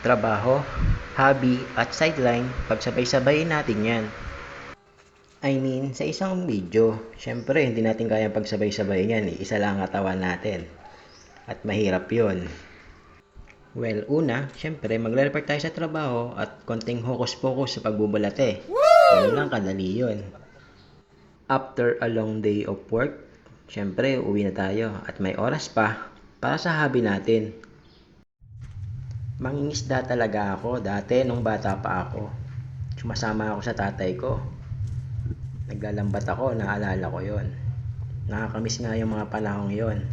trabaho, hobby, at sideline, pagsabay-sabayin natin yan. I mean, sa isang video, syempre hindi natin kaya pagsabay-sabay yan, eh. isa lang ang katawan natin. At mahirap yon. Well, una, syempre magre-report tayo sa trabaho at konting hokus-pokus sa pagbubulate. Ganun lang kadali yun. After a long day of work, syempre uwi na tayo at may oras pa para sa hobby natin. Mangingisda talaga ako dati nung bata pa ako. Sumasama ako sa tatay ko. Naglalambat ako, naalala ko yon. Nakakamiss nga yung mga panahong yon.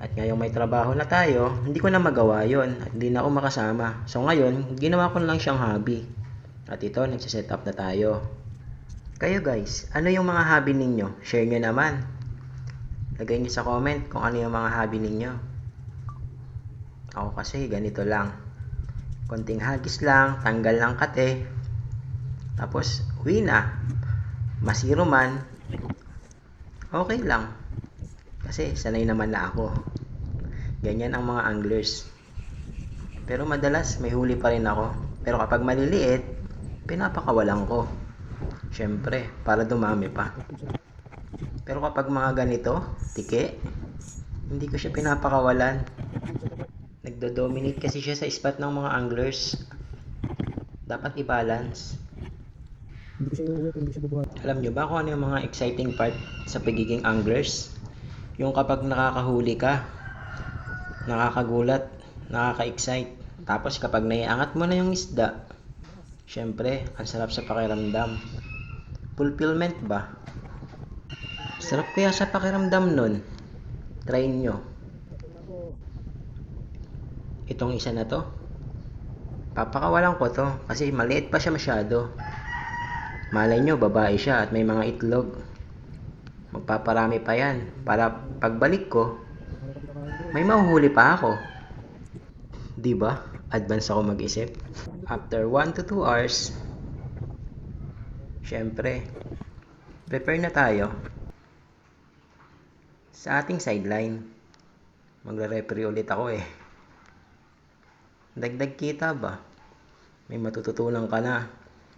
At ngayong may trabaho na tayo, hindi ko na magawa yon at hindi na ako makasama. So ngayon, ginawa ko na lang siyang hobby. At ito, nagsiset up na tayo. Kayo guys, ano yung mga hobby ninyo? Share nyo naman. Lagay nyo sa comment kung ano yung mga hobby ninyo. Ako kasi ganito lang. Konting hagis lang, tanggal ng kate. Tapos, uwi na. Masiro man. Okay lang. Kasi sanay naman na ako. Ganyan ang mga anglers. Pero madalas may huli pa rin ako. Pero kapag maliliit, pinapakawalan ko. Siyempre, para dumami pa. Pero kapag mga ganito, tike, hindi ko siya pinapakawalan. Nagdo-dominate kasi siya sa spot ng mga anglers. Dapat i-balance. Alam nyo ba kung ano yung mga exciting part sa pagiging anglers? Yung kapag nakakahuli ka, nakakagulat, nakaka-excite. Tapos kapag naiangat mo na yung isda, syempre, ang sarap sa pakiramdam. Fulfillment ba? Sarap kaya sa pakiramdam nun. Try nyo. Itong isa na to, papakawalan ko to kasi maliit pa siya masyado. Malay nyo, babae siya at may mga itlog. Magpaparami pa yan para pagbalik ko, may mahuhuli pa ako. Di ba? Advance ako mag-isip. After 1 to 2 hours, syempre, prepare na tayo sa ating sideline. Magre-referee ulit ako eh. Dagdag kita ba? May matututunan ka na.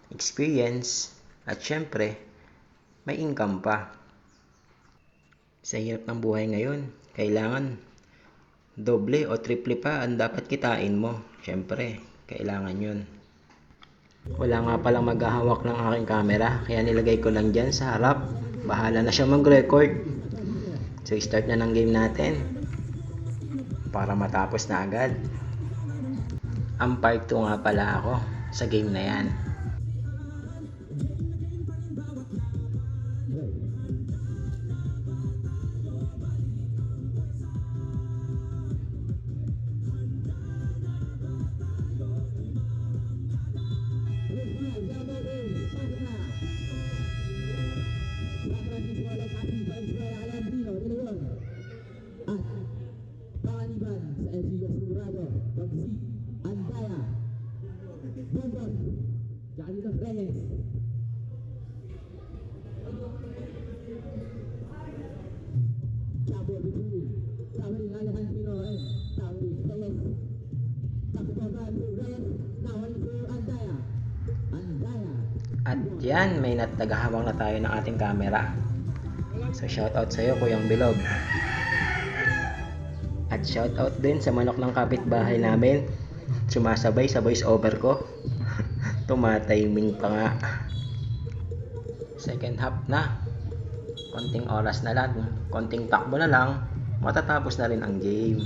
Experience. At syempre, may income pa. Sa hirap ng buhay ngayon, kailangan doble o triple pa ang dapat kitain mo. Syempre, kailangan yun. Wala nga palang maghahawak ng aking camera, kaya nilagay ko lang dyan sa harap. Bahala na siya mag-record. So, start na ng game natin. Para matapos na agad. Ang part 2 nga pala ako sa game na yan. Pangaliban sa LGU Sigurado, Pagsi, Andaya, Bundos, Janitos Reyes. Cabo Bibu, Tawari Alejandro and Tawari Reyes. Takubagan to Reyes, Nawali to Andaya. Andaya. At yan, may natagahawak na tayo ng ating camera. So shoutout sa iyo, Kuyang Bilog. At shoutout din sa manok ng kapitbahay namin. Sumasabay sa voice over ko. Tumatiming pa nga. Second half na. Konting oras na lang. Konting takbo na lang. Matatapos na rin ang game.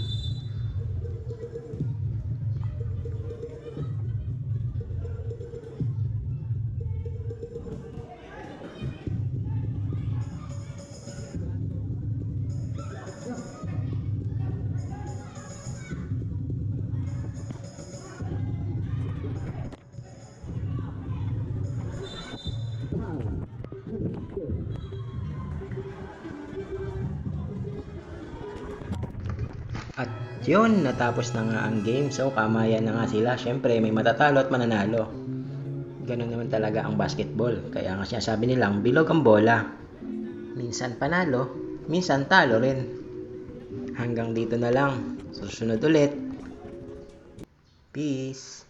At yun, natapos na nga ang game. So, kamayan na nga sila. Siyempre, may matatalo at mananalo. Ganun naman talaga ang basketball. Kaya nga sinasabi nilang, bilog ang bola. Minsan panalo, minsan talo rin. Hanggang dito na lang. Susunod ulit. Peace!